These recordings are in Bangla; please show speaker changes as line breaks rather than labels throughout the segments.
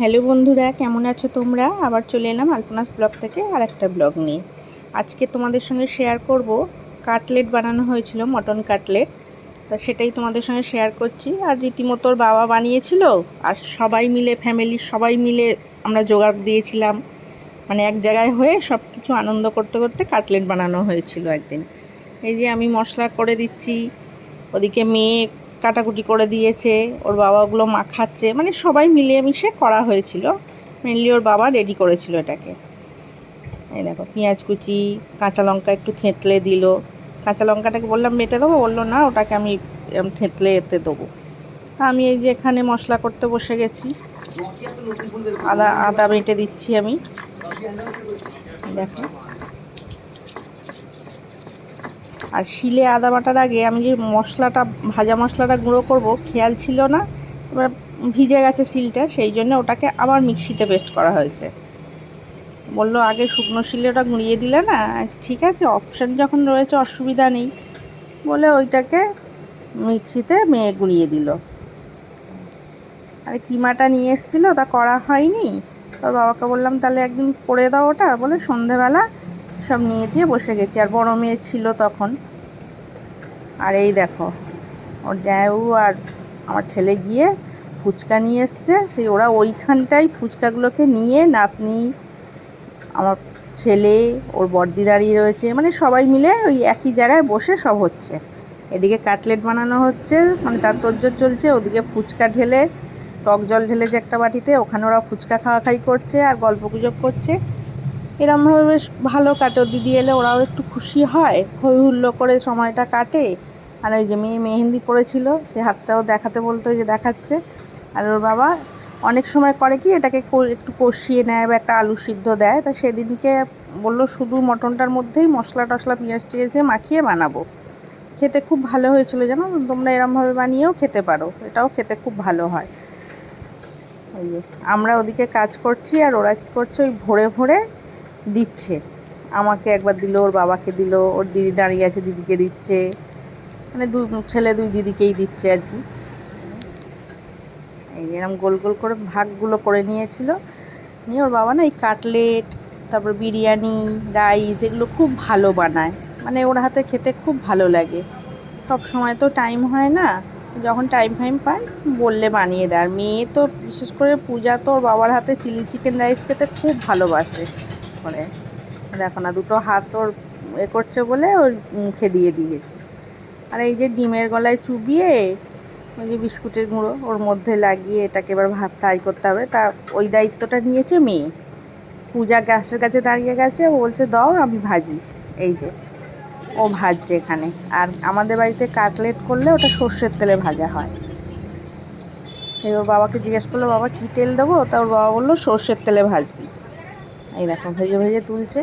হ্যালো বন্ধুরা, কেমন আছো তোমরা? আবার চলে এলাম আলপনাস ব্লগ থেকে আর একটা ব্লগ নিয়ে। আজকে তোমাদের সঙ্গে শেয়ার করব, কাটলেট বানানো হয়েছিল, মটন কাটলেট। তা সেটাই তোমাদের সঙ্গে শেয়ার করছি। আর রীতিমতোর বাবা বানিয়েছিল, আর সবাই মিলে ফ্যামিলির সবাই মিলে আমরা জোগাড় দিয়েছিলাম। মানে এক জায়গায় হয়ে সব কিছু আনন্দ করতে করতে কাটলেট বানানো হয়েছিল একদিন। এই যে আমি মশলা করে দিচ্ছি, ওদিকে মেয়ে কাটাকুটি করে দিয়েছে, ওর বাবা ওগুলো মাখাচ্ছে মানে সবাই মিলিয়ে মিশে করা হয়েছিল। মেনলি ওর বাবা রেডি করেছিল এটাকে। এই দেখো, পেঁয়াজ কুচি, কাঁচা লঙ্কা একটু থেঁতলে দিল। কাঁচা লঙ্কাটাকে বললাম মেটে দেবো, বলল না, ওটাকে আমি এরম থেঁতলে এতে দেবো। আমি এই যে এখানে মশলা করতে বসে গেছি। আদা আদা বেটে দিচ্ছি আমি। দেখো। আর শিলে আদা বাটার আগে আমি যে মশলাটা ভাজা মশলাটা গুঁড়ো করব খেয়াল ছিল না। এবার ভিজে গেছে শিলটা সেই জন্য ওটাকে আবার মিক্সিতে পেস্ট করা হয়েছে। বলল আগে শুকনো শিলে ওটা গুঁড়িয়ে দিলে না আচ্ছা, ঠিক আছে অপশান যখন রয়েছে অসুবিধা নেই। বলে ওইটাকে মিক্সিতে মেয়ে গুঁড়িয়ে দিল। আর কিমাটা নিয়ে এসেছিল তা করা হয়নি। তোর বাবাকে বললাম তাহলে একদিন করে দাও ওটা। বলে সন্ধেবেলা সব নিয়ে টিয়ে বসে গেছি। আর বড় মেয়ে ছিল তখন। আর এই দেখো, ওর জায়ু আর আমার ছেলে গিয়ে ফুচকা নিয়ে এসছে। সেই ওরা ওইখানটাই ফুচকাগুলোকে নিয়ে নাতনি, আমার ছেলে, ওর বর্দি দাঁড়িয়ে রয়েছে। মানে সবাই মিলে ওই একই জায়গায় বসে সব হচ্ছে। এদিকে কাটলেট বানানো হচ্ছে মানে তার তোজ্জোর চলছে। ওদিকে ফুচকা ঢেলে, টক জল ঢেলেছে একটা বাটিতে, ওখানে ওরা ফুচকা খাওয়া খাই করছে আর গল্প গুজব করছে। এরমভাবে বেশ ভালো কাটে। দিদি এলে ওরাও একটু খুশি হয়, হই হুল্লো করে সময়টা কাটে। আর ওই যে মেয়ে মেহেন্দি পড়েছিল, সে হাতটাও দেখাতে বলতো যে দেখাচ্ছে। আর ওর বাবা অনেক সময় করে কি, এটাকে একটু কষিয়ে নেয় বা একটা আলু সিদ্ধ দেয়। তা সেদিনকে বলল, শুধু মটনটার মধ্যেই মশলা টশলা পেঁয়াজ টিয়াজ দিয়ে মাখিয়ে বানাবো। খেতে খুব ভালো হয়েছিল জানো? তোমরা এরমভাবে বানিয়েও খেতে পারো। এটাও খেতে খুব ভালো হয়। আমরা ওদিকে কাজ করছি আর ওরা কী করছে, ওই ভোরে ভোরে দিচ্ছে। আমাকে একবার দিল, ওর বাবাকে দিল, ওর দিদি দাঁড়িয়ে আছে, দিদিকে দিচ্ছে। মানে দুই ছেলে দুই দিদিকেই দিচ্ছে আর কি। এই এরকম গোল গোল করে ভাগগুলো করে নিয়েছিল। নিয়ে ওর বাবা না এই কাটলেট, তারপর বিরিয়ানি, রাইস এগুলো খুব ভালো বানায়। মানে ওর হাতে খেতে খুব ভালো লাগে। সব সময় তো টাইম হয় না, যখন টাইম ফাইম পায়, বললে বানিয়ে দেয়। আর মেয়ে তো, বিশেষ করে পূজা তো ওর বাবার হাতে চিলি চিকেন রাইস খেতে খুব ভালোবাসে। করে। দেখো না দুটো হাত ওর এ করছে বলে ওর মুখে দিয়ে দিয়েছি। আর এই যে ডিমের গলায় চুবিয়ে, ওই যে বিস্কুটের গুঁড়ো ওর মধ্যে লাগিয়ে এটাকে এবার ভাব ফ্রাই করতে হবে। তা ওই দায়িত্বটা নিয়েছে মেয়ে। পূজা গ্যাসের কাছে দাঁড়িয়ে গেছে। ও বলছে, দাও, আমি ভাজি। এই যে, ও ভাজছে এখানে। আর আমাদের বাড়িতে কাটলেট করলে ওটা সর্ষের তেলে ভাজা হয়। এবার বাবাকে জিজ্ঞেস করল, বাবা, কী তেল দেবো? তা ওর বাবা বলল, সর্ষের তেলে ভাজবি। এই দেখো, ভেজে ভেজে তুলছে।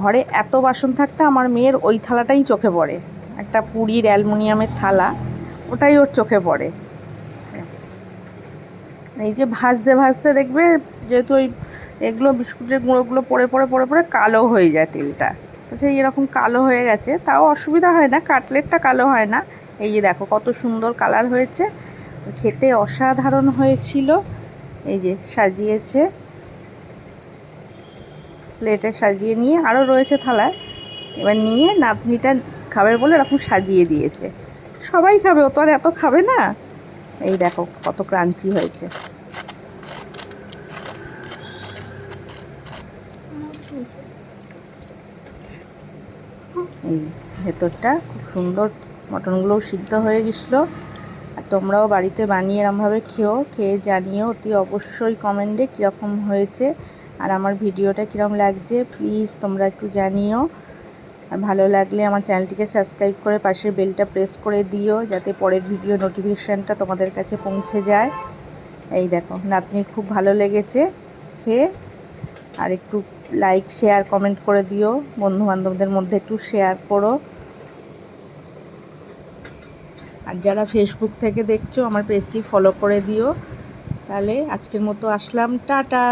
ঘরে এত বাসন থাকতে আমার মেয়ের ওই থালাটাই চোখে পড়ে। একটা পুরীর অ্যালমোনিয়ামের থালা, ওটাই ওর চোখে পড়ে। এই যে ভাজতে ভাজতে দেখবে, যেহেতু ওই এগুলো বিস্কুটের গুঁড়োগুলো পড়ে পড়ে পড়ে পড়ে কালো হয়ে যায় তেলটা। তো সেই এরকম কালো হয়ে গেছে, তাও অসুবিধা হয় না, কাটলেটটা কালো হয় না। এই যে দেখো, কত সুন্দর কালার হয়েছে। খেতে অসাধারণ হয়েছিল। এই যে সাজিয়েছে। প্লেটে সাজিয়ে নিয়ে আরও রয়েছে থালায়। এবার নিয়ে নাতনিটা খাবে বলে এরকম সাজিয়ে দিয়েছে। সবাই খাবে, ও তো আর এত খাবে না। এই দেখো কত ক্রাঞ্চি হয়েছে। এই ভেতরটা খুব সুন্দর মটনগুলোও সিদ্ধ হয়ে গেছিল। আর তোমরাও বাড়িতে বানিয়ে এরমভাবে খেও, খেয়ে জানিও অতি অবশ্যই কমেন্টে কীরকম হয়েছে। আর আমার ভিডিওটা কীরকম লাগছে প্লিজ তোমরা একটু জানিও। আর ভালো লাগলে আমার চ্যানেলটিকে সাবস্ক্রাইব করে পাশের বেলটা প্রেস করে দিও, যাতে পরের ভিডিও নোটিফিকেশানটা তোমাদের কাছে পৌঁছে যায়। এই দেখো, নাতনির খুব ভালো লেগেছে খেয়ে। আর একটু লাইক শেয়ার কমেন্ট করে দিও, বন্ধুবান্ধবদের মধ্যে একটু শেয়ার করো। আর যারা ফেসবুক থেকে দেখছ, আমার পেজটি ফলো করে দিও। তাহলে আজকের মতো আসলাম, টাটা!